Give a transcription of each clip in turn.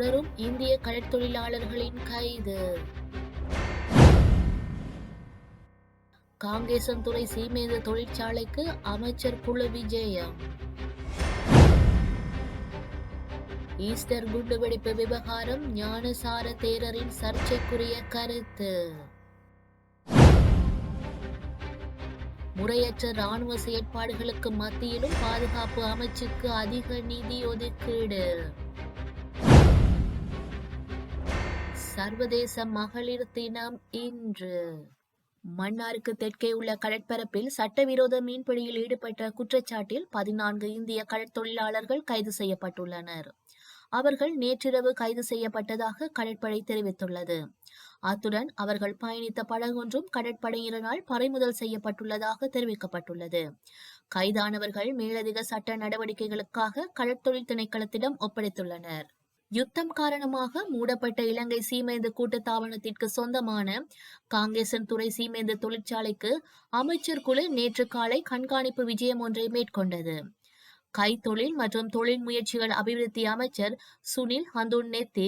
தொடரும் இந்திய கடற்தொழிலாளர்களின் கைது. காங்கேசன்துறை சீமேந்த தொழிற்சாலைக்கு அமைச்சர் குழு விஜயம். ஈஸ்டர் குண்டுவெடிப்பு விவகாரம் ஞானசார தேரரின் சர்ச்சைக்குரிய கருத்து. முறையற்ற ராணுவ செயற்பாடுகளுக்கு மத்தியிலும் பாதுகாப்பு அமைச்சுக்கு அதிக நிதி ஒதுக்கீடு. சர்வதேச மகளிர் தினம் இன்று. மன்னாருக்கு தெற்கே உள்ள கடற்பரப்பில் சட்டவிரோத மீன்பிடியில் ஈடுபட்ட குற்றச்சாட்டில் பதினான்கு இந்திய கடற்தொழிலாளர்கள் கைது செய்யப்பட்டுள்ளனர். அவர்கள் நேற்றிரவு கைது செய்யப்பட்டதாக கடற்படை தெரிவித்துள்ளது. அத்துடன் அவர்கள் பயணித்த படகொன்றும் கடற்படையினரால் பறிமுதல் செய்யப்பட்டுள்ளதாக தெரிவிக்கப்பட்டுள்ளது. கைதானவர்கள் மேலதிக சட்ட நடவடிக்கைகளுக்காக கடற்தொழில் திணைக்களத்திடம் ஒப்படைத்துள்ளனர். யுத்தம் காரணமாக மூடப்பட்ட இலங்கை சீமேந்து கூட்டுத்தாபனத்திற்கு சொந்தமான காங்கேசன் துறை சீமேந்து தொழிற்சாலைக்கு அமைச்சர் குழு நேற்று காலை கண்காணிப்பு விஜயம் ஒன்றை மேற்கொண்டது. கைத்தொழில் மற்றும் தொழில் முயற்சிகள் அபிவிருத்தி அமைச்சர் சுனில் ஹந்துன் நெத்தி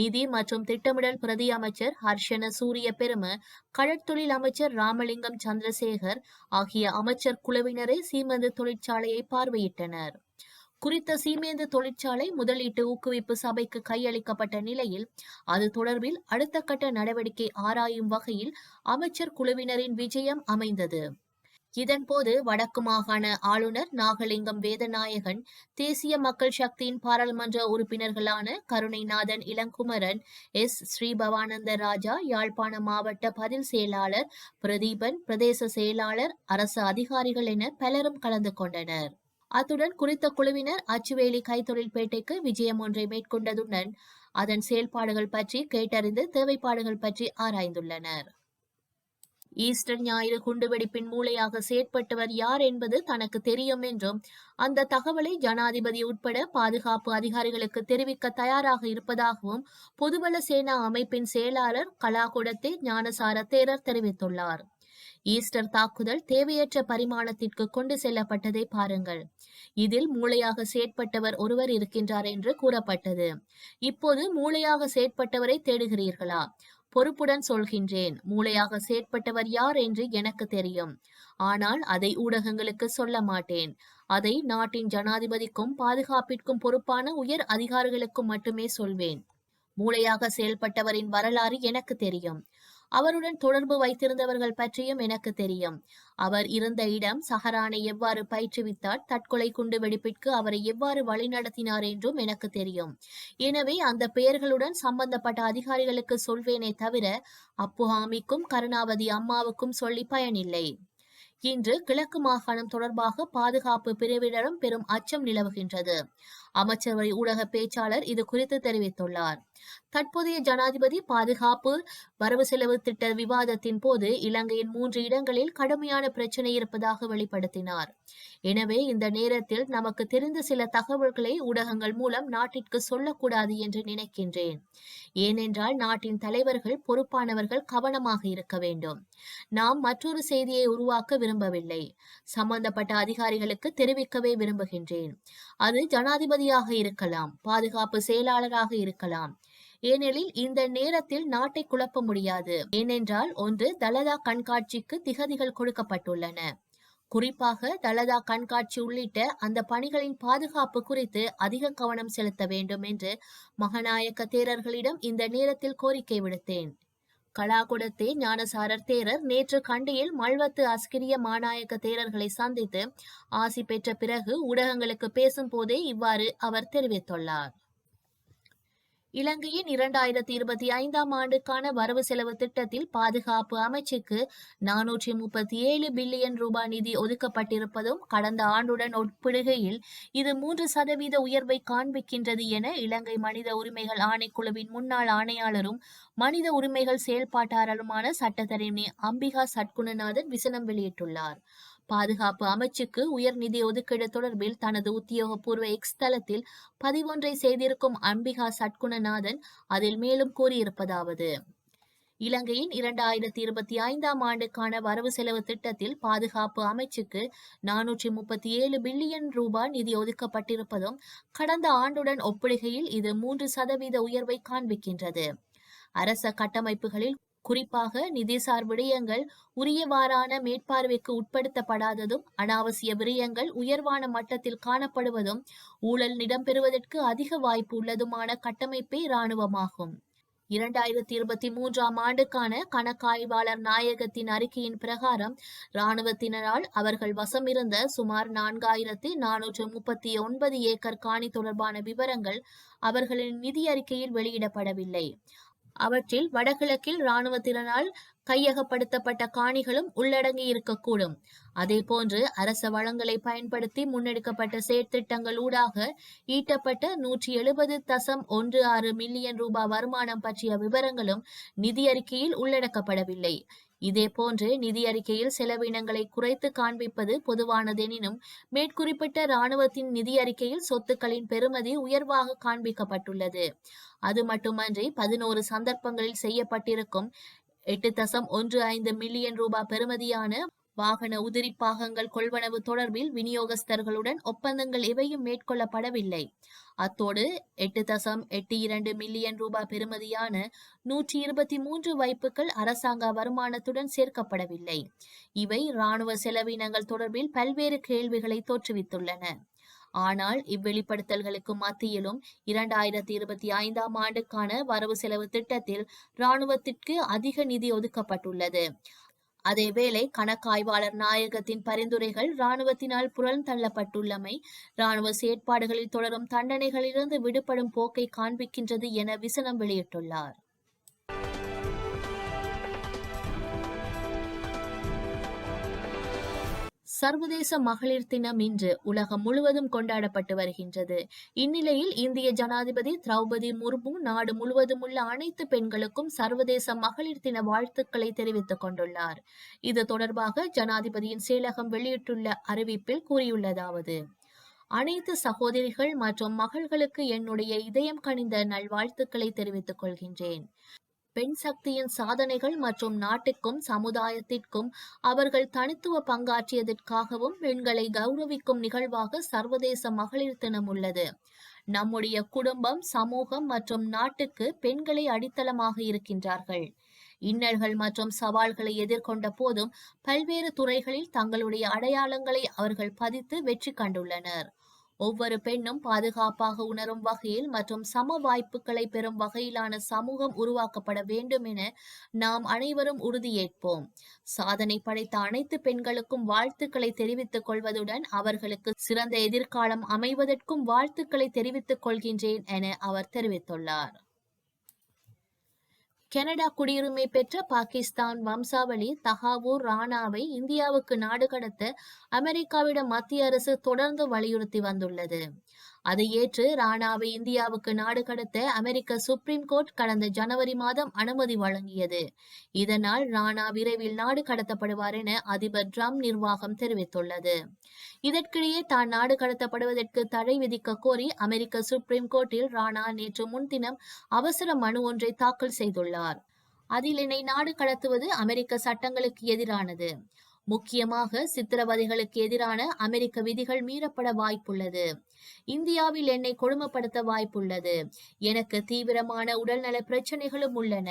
நிதி மற்றும் திட்டமிடல் பிரதி அமைச்சர் ஹர்ஷன சூரிய பெரும கடற்தொழில் அமைச்சர் ராமலிங்கம் சந்திரசேகர் ஆகிய அமைச்சர் குழுவினரே சீமந்து தொழிற்சாலையை பார்வையிட்டனர். குறித்த சீமேந்து தொழிற்சாலை முதலீட்டு ஊக்குவிப்பு சபைக்கு கையளிக்கப்பட்ட நிலையில் அது தொடர்பில் அடுத்த கட்ட நடவடிக்கை ஆராயும் வகையில் அமைச்சர் குழுவினரின் விஜயம் அமைந்தது. இதன்போது வடக்கு மாகாண ஆளுநர் நாகலிங்கம் வேதநாயகன் தேசிய மக்கள் சக்தியின் பாராளுமன்ற உறுப்பினர்களான கருணைநாதன் இளங்குமரன் எஸ். ஸ்ரீபவானந்த ராஜா யாழ்ப்பாண மாவட்ட பதில் செயலாளர் பிரதீபன் பிரதேச செயலாளர் அரசு அதிகாரிகள் என பலரும் கலந்து கொண்டனர். அத்துடன் குறித்த குழுவினர் அச்சுவேலி கைத்தொழில்பேட்டைக்கு விஜயம் ஒன்றை மேற்கொண்டதுடன் அதன் செயல்பாடுகள் பற்றி கேட்டறிந்து தேவைப்பாடுகள் பற்றி ஆராய்ந்துள்ளனர். ஈஸ்டர் ஞாயிறு குண்டுவெடிப்பின் மூளையாக செயற்பட்டவர் யார் என்பது தனக்கு தெரியும் என்றும் அந்த தகவலை ஜனாதிபதி உட்பட பாதுகாப்பு அதிகாரிகளுக்கு தெரிவிக்க தயாராக இருப்பதாகவும் பொதுபல சேனா அமைப்பின் செயலாளர் கலாகுடத்தே ஞானசார தேரர் தெரிவித்துள்ளார். ஈஸ்டர் தாக்குதல் தேவையற்ற பரிமாணத்திற்கு கொண்டு செல்லப்பட்டதை பாருங்கள். இதில் மூளையாக செயற்பட்டவர் ஒருவர் இருக்கின்றார் என்று கூறப்பட்டது. இப்போது மூளையாக செயற்பட்டவரை தேடுகிறீர்களா? பொறுப்புடன் சொல்கின்றேன். மூளையாக செயற்பட்டவர் யார் என்று எனக்கு தெரியும். ஆனால் அதை ஊடகங்களுக்கு சொல்ல மாட்டேன். அதை நாட்டின் ஜனாதிபதிக்கும் பாதுகாப்பிற்கும் பொறுப்பான உயர் அதிகாரிகளுக்கும் மட்டுமே சொல்வேன். மூளையாக செயல்பட்டவரின் வரலாறு எனக்கு தெரியும். அவருடன் தொடர்பு வைத்திருந்தவர்கள் பற்றியும் எனக்கு தெரியும். அவர் இருந்த இடம் சஹரானை எவ்வாறு பயிற்றுவித்தார் தற்கொலை குண்டு வெடிப்பிற்கு அவரை எவ்வாறு வழிநடத்தினார் என்றும் எனக்கு தெரியும். எனவே அந்த பெயர்களுடன் சம்பந்தப்பட்ட அதிகாரிகளுக்கு சொல்வேனே தவிர அப்புஹாமிக்கும் கருணாவதி அம்மாவுக்கும் சொல்லி பயனில்லை. இன்று கிழக்கு மாகாணம் தொடர்பாக பாதுகாப்பு பிரிவினரும் பெரும் அச்சம் நிலவுகின்றது. அமைச்சரவை ஊடக பேச்சாளர் இது குறித்து தெரிவித்துள்ளார். தற்போதைய ஜனாதிபதி பாதுகாப்பு வரவு செலவு திட்ட விவாதத்தின் போது இலங்கையின் மூன்று இடங்களில் கடுமையான பிரச்சனை இருப்பதாக வெளிப்படுத்தினார். எனவே இந்த நேரத்தில் நமக்கு தெரிந்த சில தகவல்களை ஊடகங்கள் மூலம் நாட்டிற்கு சொல்லக்கூடாது என்று நினைக்கின்றேன். ஏனென்றால் நாட்டின் தலைவர்கள் பொறுப்பானவர்கள் கவனமாக இருக்க வேண்டும். நாம் மற்றொரு செய்தியை உருவாக்க விரும்பவில்லை. சம்பந்தப்பட்ட அதிகாரிகளுக்கு தெரிவிக்கவே விரும்புகின்றேன். அது ஜனாதிபதியாக இருக்கலாம் பாதுகாப்பு செயலாளராக இருக்கலாம். ஏனெனில் இந்த நேரத்தில் நாட்டை குழப்ப முடியாது. ஏனென்றால் ஒன்று தலதா கண்காட்சிக்கு திகதிகள் கொடுக்கப்பட்டுள்ளன. குறிப்பாக தலதா கண்காட்சி உள்ளிட்ட அந்த பணிகளின் பாதுகாப்பு குறித்து அதிக கவனம் செலுத்த வேண்டும் என்று மகநாயக்க தேரர்களிடம் இந்த நேரத்தில் கோரிக்கை விடுத்தேன். கலாகுடத்தே ஞானசாரர் தேரர் நேற்று கண்டியில் மல்வத்து அஸ்கிரிய மாநாயக்க தேரர்களை சந்தித்து ஆசி பெற்ற பிறகு ஊடகங்களுக்கு பேசும் போதே இவ்வாறு அவர் தெரிவித்துள்ளார். இலங்கையின் இரண்டாயிரத்தி இருபத்தி ஐந்தாம் ஆண்டுக்கான வரவு செலவு திட்டத்தில் பாதுகாப்பு அமைச்சுக்கு நானூற்றி முப்பத்தி ஏழு பில்லியன் ரூபாய் நிதி ஒதுக்கப்பட்டிருப்பதும் கடந்த ஆண்டுடன் ஒப்பிடுகையில் இது மூன்று சதவீத உயர்வை காண்பிக்கின்றது என இலங்கை மனித உரிமைகள் ஆணைக்குழுவின் முன்னாள் ஆணையாளரும் மனித உரிமைகள் செயல்பாட்டாளருமான சட்டத்தரணி அம்பிகா சட்குணநாதன் விசனம் வெளியிட்டுள்ளார். பாதுகாப்பு அமைச்சுக்கு உயர் நிதி ஒதுக்கீடு தொடர்பில் தனது உத்தியோகபூர்வ எக்ஸ் தளத்தில் பதிவொன்றை செய்திருக்கும் அம்பிகா சட்குணநாதன் அதில் மேலும் கூறியிருப்பதாவது. இலங்கையின் இரண்டாயிரத்தி இருபத்தி ஐந்தாம் ஆண்டுக்கான வரவு செலவு திட்டத்தில் பாதுகாப்பு அமைச்சுக்கு நானூற்றி முப்பத்தி ஏழு பில்லியன் ரூபாய் நிதி ஒதுக்கப்பட்டிருப்பதும் கடந்த ஆண்டுடன் ஒப்பிடுகையில் இது மூன்று சதவீத உயர்வை காண்பிக்கின்றது. அரச கட்டமைப்புகளில் குறிப்பாக நிதிசார் விடயங்கள் உரியவாறான மேற்பார்வைக்கு உட்படுத்தப்படாததும் அனாவசிய விடயங்கள் உயர்வான மட்டத்தில் காணப்படுவதும் ஊழல் இடம்பெறுவதற்கு அதிக வாய்ப்பு உள்ளதுமான கட்டமைப்பே இராணுவமாகும். இரண்டாயிரத்தி இருபத்தி மூன்றாம் ஆண்டுக்கான கணக்காய்வாளர் நாயகத்தின் அறிக்கையின் பிரகாரம் இராணுவத்தினரால் அவர்கள் வசமிருந்த சுமார் நான்காயிரத்தி நானூற்று முப்பத்தி ஒன்பது ஏக்கர் காணி தொடர்பான விவரங்கள் அவர்களின் நிதி அறிக்கையில் வெளியிடப்படவில்லை. அவற்றில் வடகிழக்கில் இராணுவத்தினரால் கையகப்படுத்தப்பட்ட காணிகளும் உள்ளடங்கி இருக்கக்கூடும் அதேபோன்று அரச வளங்களை பயன்படுத்தி முன்னெடுக்கப்பட்ட செயற்திட்டங்கள் ஊடாக ஈட்டப்பட்ட நூற்றி எழுபது தசம் ஒன்று ஆறு மில்லியன் ரூபாய் வருமானம் பற்றிய விவரங்களும் நிதி அறிக்கையில் உள்ளடக்கப்படவில்லை. இதேபோன்று நிதி அறிக்கையில் செலவினங்களை குறைத்து காண்பிப்பது பொதுவானதெனினும் மேற்குறிப்பிட்ட இராணுவத்தின் நிதி அறிக்கையில் சொத்துக்களின் பெறுமதி உயர்வாக காண்பிக்கப்பட்டுள்ளது. அது மட்டுமன்றி பதினோரு சந்தர்ப்பங்களில் செய்யப்பட்டிருக்கும் எட்டு தசம் ஒன்று ஐந்து மில்லியன் ரூபாய் பெறுமதியான வாகன உதிரி பாகங்கள் கொள்வனவு தொடர்பில் விநியோகஸ்தர்களுடன் ஒப்பந்தங்கள் எவையும் மேற்கொள்ளப்படவில்லை. அத்தோடு எட்டு தசம் எட்டு இரண்டு மில்லியன் ரூபாய் பெறுமதியான நூற்றி இருபத்தி மூன்று வைப்புகள் அரசாங்க வருமானத்துடன் சேர்க்கப்படவில்லை. இவை இராணுவ செலவினங்கள் தொடர்பில் பல்வேறு கேள்விகளை தோற்றுவித்துள்ளன. ஆனால் இவ்வெளிப்படுத்தல்களுக்கு மத்தியிலும் இரண்டாயிரத்தி இருபத்தி ஐந்தாம் ஆண்டுக்கான வரவு செலவு திட்டத்தில் இராணுவத்திற்கு அதிக நிதி ஒதுக்கப்பட்டுள்ளது. அதேவேளை கணக்காய்வாளர் நாயகத்தின் பரிந்துரைகள் இராணுவத்தினால் புறன் தள்ளப்பட்டுள்ளமை இராணுவ செயற்பாடுகளில் தொடரும் தண்டனைகளிலிருந்து விடுபடும் போக்கை காண்பிக்கின்றது என விசனம் வெளியிட்டுள்ளார். சர்வதேச மகளிர் தினம் இன்று உலகம் முழுவதும் கொண்டாடப்பட்டு வருகின்றது. இந்நிலையில் இந்திய ஜனாதிபதி திரௌபதி முர்மு நாடு முழுவதும் உள்ள அனைத்து பெண்களுக்கும் சர்வதேச மகளிர் தின வாழ்த்துக்களை தெரிவித்துக் கொண்டுள்ளார். இது தொடர்பாக ஜனாதிபதியின் செயலகம் வெளியிட்டுள்ள அறிவிப்பில் கூறியுள்ளதாவது அனைத்து சகோதரிகள் மற்றும் மகள்களுக்கு என்னுடைய இதயம் கனிந்த நல்வாழ்த்துக்களை தெரிவித்துக் கொள்கின்றேன். பெண் சக்தியின் சாதனைகள் மற்றும் நாட்டுக்கும் சமுதாயத்திற்கும் அவர்கள் தனித்துவ பங்காற்றியதற்காகவும் பெண்களை கௌரவிக்கும் நிகழ்வாக சர்வதேச மகளிர் தினம் உள்ளது. நம்முடைய குடும்பம் சமூகம் மற்றும் நாட்டுக்கு பெண்களை அடித்தளமாக இருக்கின்றார்கள். இன்னல்கள் மற்றும் சவால்களை எதிர்கொண்ட போதும் பல்வேறு துறைகளில் தங்களுடைய அடையாளங்களை அவர்கள் பதித்து வெற்றி கண்டுள்ளனர். ஒவ்வொரு பெண்ணும் பாதுகாப்பாக உணரும் வகையில் மற்றும் சம வாய்ப்புகளை பெறும் வகையிலான சமூகம் உருவாக்கப்பட வேண்டும் என நாம் அனைவரும் உறுதியேற்போம். சாதனை படைத்த அனைத்து பெண்களுக்கும் வாழ்த்துக்களை தெரிவித்துக் கொள்வதுடன் அவர்களுக்கு சிறந்த எதிர்காலம் அமைவதற்கும் வாழ்த்துக்களை தெரிவித்துக் கொள்கின்றேன் என அவர் தெரிவித்துள்ளார். கனடா குடியுரிமை பெற்ற பாகிஸ்தான் வம்சாவளி தகாவூர் ராணாவை இந்தியாவுக்கு நாடு கடத்த அமெரிக்காவிடம் மத்திய அரசு தொடர்ந்து வலியுறுத்தி வந்துள்ளது. அதை ஏற்று ராணாவை இந்தியாவுக்கு நாடு கடத்த அமெரிக்க சுப்ரீம் கோர்ட் கடந்த ஜனவரி மாதம் அனுமதி வழங்கியது. இதனால் ராணா விரைவில் நாடு கடத்தப்படுவார் என அதிபர் ட்ரம்ப் நிர்வாகம் தெரிவித்துள்ளது. இதற்கிடையே தான் நாடு கடத்தப்படுவதற்கு தடை விதிக்க கோரி அமெரிக்க சுப்ரீம் கோர்ட்டில் ராணா நேற்று முன்தினம் அவசர மனு ஒன்றை தாக்கல் செய்துள்ளார். அதில் என்னை நாடு கடத்துவது அமெரிக்க சட்டங்களுக்கு எதிரானது. முக்கியமாக சித்திரவதைகளுக்கு எதிரான அமெரிக்க விதிகள் மீறப்பட வாய்ப்புள்ளது. இந்தியாவில் என்னை கொடுமைப்படுத்த வாய்ப்புள்ளது. எனக்கு தீவிரமான உடல்நல பிரச்சனைகளும் உள்ளன.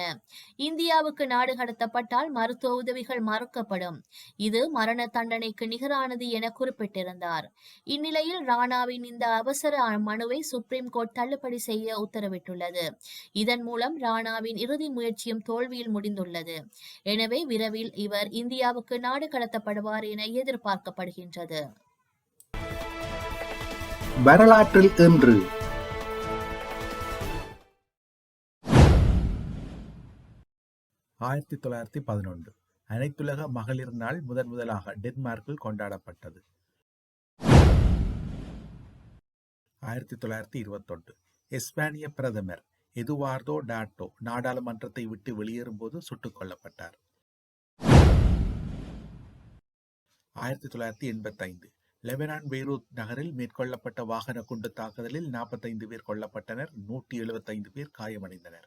இந்தியாவுக்கு நாடு கடத்தப்பட்டால் மருத்துவ உதவிகள் மறுக்கப்படும். இது மரண தண்டனைக்கு நிகரானது என குறிப்பிட்டிருந்தார். இந்நிலையில் ராணாவின் இந்த அவசர மனுவை சுப்ரீம் கோர்ட் தள்ளுபடி செய்ய உத்தரவிட்டுள்ளது. இதன் மூலம் ராணாவின் இறுதி முயற்சியும் தோல்வியில் முடிந்துள்ளது. எனவே விரைவில் இவர் இந்தியாவுக்கு நாடு கடத்தப்படுவார் என எதிர்பார்க்கப்படுகின்றது. வரலாற்றில் இன்று. ஆயிரத்தி தொள்ளாயிரத்தி பதினொன்று. அனைத்துலக மகளிர் நாள் முதன் முதலாக டென்மார்க்கில் கொண்டாடப்பட்டது. ஆயிரத்தி தொள்ளாயிரத்தி இருபத்தொன்று. எஸ்பானிய பிரதமர் எதுவார்தோ டாட்டோ நாடாளுமன்றத்தை விட்டு வெளியேறும்போது சுட்டுக் கொல்லப்பட்டார். ஆயிரத்தி தொள்ளாயிரத்தி எண்பத்தைந்து. லெபனான் பெய்ரூத் நகரில் மேற்கொள்ளப்பட்ட வாகன குண்டு தாக்குதலில் நாற்பத்தைந்து பேர் கொல்லப்பட்டனர் நூற்றி எழுபத்தைந்து பேர் காயமடைந்தனர்.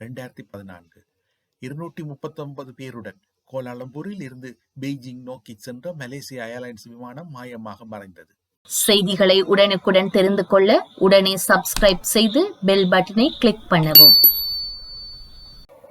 இரண்டாயிரத்தி பதினான்கு. இருநூற்றி முப்பத்தொன்பது பேருடன் கோலாலம்பூரில் இருந்து பெய்ஜிங் நோக்கி சென்ற மலேசிய ஏர்லைன்ஸ் விமானம் மாயமாக மறைந்தது. செய்திகளை உடனுக்குடன் தெரிந்து கொள்ள உடனே சப்ஸ்கிரைப் செய்து பெல் பட்டனை கிளிக் பண்ணவும்.